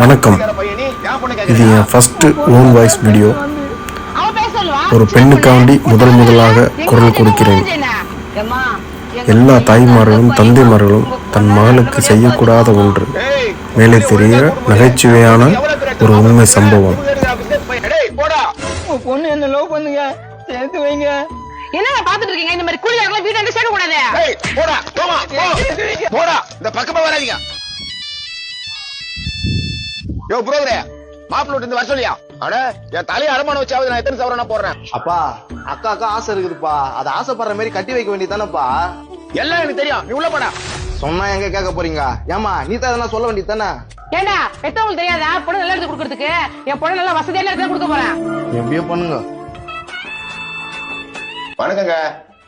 வணக்கம். இது என் ஃபர்ஸ்ட் ஓன் வாய்ஸ் வீடியோ ஒரு பெண்ணுக்காண்டி முதல் முதலாக குரல் கொடுக்கிறேன். எல்லா தாய்மார்களும் தந்தைமார்களும் தன் மகளுக்கு செய்யக்கூடாத ஒன்று. மேலே தெரிய நகைச்சுவையான ஒரு உண்மை சம்பவம். என்ன பாத்துட்டு இருக்கீங்க? இந்த மாதிரி கூலியாரெல்லாம் வீட்டு சேர்க்க கூடாது போடா போமா போ. போடா இந்த பக்கமா வராதீங்க. யோ புரோகரே மாப்பிள்ள வீட்டு இருந்து வர சொல்லியா? அட என் தலையை அடமான வச்சாவது நான் எத்தனை சவரனா போடுறேன். அப்பா அக்கா அக்கா ஆசை இருக்குதுப்பா. அது ஆசைப்படுற மாதிரி கட்டி வைக்க வேண்டியதானப்பா எல்லாம் எனக்கு தெரியும். நீ உள்ள போடா. சொன்னா எங்க கேட்க போறீங்க? ஏமா நீ தான் எதனா சொல்ல வேண்டியது தானே? ஏண்டா பெத்தவங்களுக்கு தெரியாதா? பொண்ணு நல்லா எடுத்து கொடுக்கறதுக்கு? என் பொண்ணு நல்லா வசதியான இடத்துல கொடுக்க போறேன் எப்படியோ பண்ணுங்க. வணக்கங்க.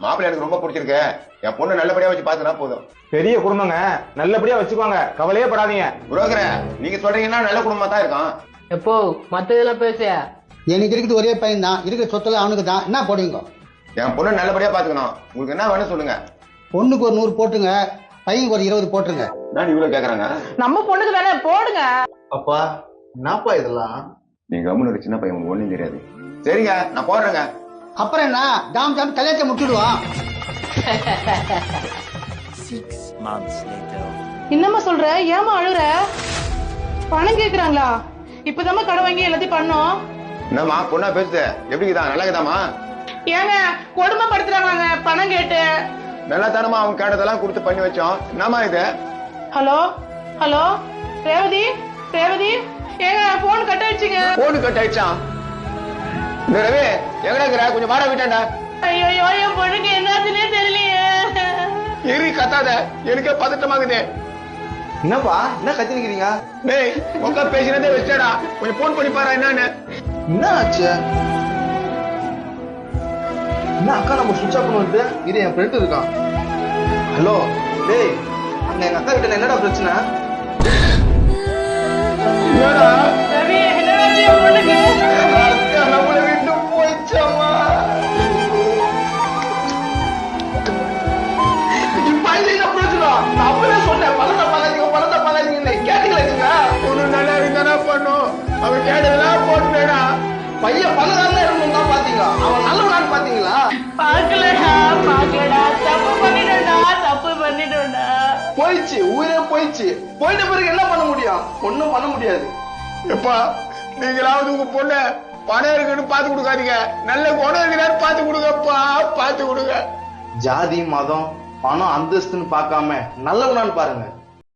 மாப்பிள்ளை எனக்கு ரொம்ப பிடிச்சிருக்கு. என் பொண்ணு நல்லபடியா வச்சு பாத்துனா போதும். பெரிய குடும்பங்க. நல்லபடியா வச்சுக்கோங்க. கவலையே படாதீங்க. புரோகரே நீங்க சொல்றீங்கன்னா நல்ல குடும்பமா தான் இருக்கும். எப்போ? மத்ததெல்லாம் பேச. எனக்கு இருக்குது ஒரே பையன் தான். இருக்கிற சொத்துல அவனுக்கு தான். என்ன போடுவீங்க? என் பொண்ணு நல்லபடியா பாத்துக்கணும் உங்களுக்கு என்ன வேணும் சொல்லுங்க. பொண்ணுக்கு ஒரு நூறு போட்டுங்க. பையனுக்கு ஒரு இருபது போட்டுருங்க. நான் இவ்வளவு கேக்குறாங்க. நம்ம பொண்ணுக்கு தானே போடுங்க. அப்பா என்னப்பா இதெல்லாம்? நீங்க கம்முன்னு ஒரு சின்ன பையன் உங்களுக்கு ஒண்ணும் தெரியாது. சரிங்க நான் போடுறேங்க அப்புறம் என்ன? ஜாம் ஜாம் கல்யாணத்தை முடிச்சுடுவான் என்னம்மா சொல்ற? ஏமா அழுற? பணம் கேக்குறாங்களா? இப்பதாம்மா கடை வாங்கி எல்லாத்தையும் பண்ணோம். என்னம்மா பொண்ணா பேசுது? எப்படிக்குதா? நல்லா இருக்குதாம்மா ஏங்க கொடுமைப்படுத்துறாங்க பணம் கேட்டு. நல்லா தானமா அவங்க கேட்டதெல்லாம் கொடுத்து பண்ணி வச்சோம். என்னம்மா இது? ஹலோ ஹலோ ரேவதி ரேவதி ஏங்க போன் கட்ட வச்சுங்க போனு கட் ஆயிடுச்சான் ரவி எங்கடா இருக்கிற? கொஞ்சம் வாடா விட்டாண்டா. ஐயோ என் பொண்ணுக்கு தெரியலையே. எரி கத்தாத. எனக்கே பதட்டமாகுது. என்னப்பா? என்ன கத்தி நிக்கிறீங்க? டேய் உட்கா பேசினதே வச்சடா கொஞ்சம் போன் பண்ணி பாரு என்னன்னு. என்ன ஆச்சு? என்ன அக்கா நம்ம சுவிட்ச் ஆஃப் பண்ணிட்டு இது என் ஃப்ரெண்ட் இருக்கான் ஹலோ டேய் அங்க எங்க அக்கா கிட்ட என்னடா பிரச்சனை? என்னடா? ரவி என்னாச்சு ஒண்ணு நல்லா இருந்தானா பண்ணும் அவன் கேட்டதெல்லாம் போட்டுடா பையன் பலதாரம் இருக்கணும் தான் பாத்தீங்க அவன் நல்லவனான்னு பாத்தீங்களா பாக்கலடா பாக்கலடா தப்பு பண்ணிட்டோம்டா தப்பு பண்ணிட்டோம்டா போயிடுச்சு ஊரே போயிடுச்சு போயிட்ட பிறகு என்ன பண்ண முடியும் ஒண்ணும் பண்ண முடியாது எப்பா நீங்களாவது உங்க பொண்ண பணம் இருக்குன்னு பாத்து கொடுக்காதீங்க. நல்ல குணம் இருக்குதான்னு பாத்து கொடுங்கப்பா பாத்து கொடுங்க. ஜாதி மதம் பணம் அந்தஸ்துன்னு பார்க்காம நல்லவனான்னு பாருங்க.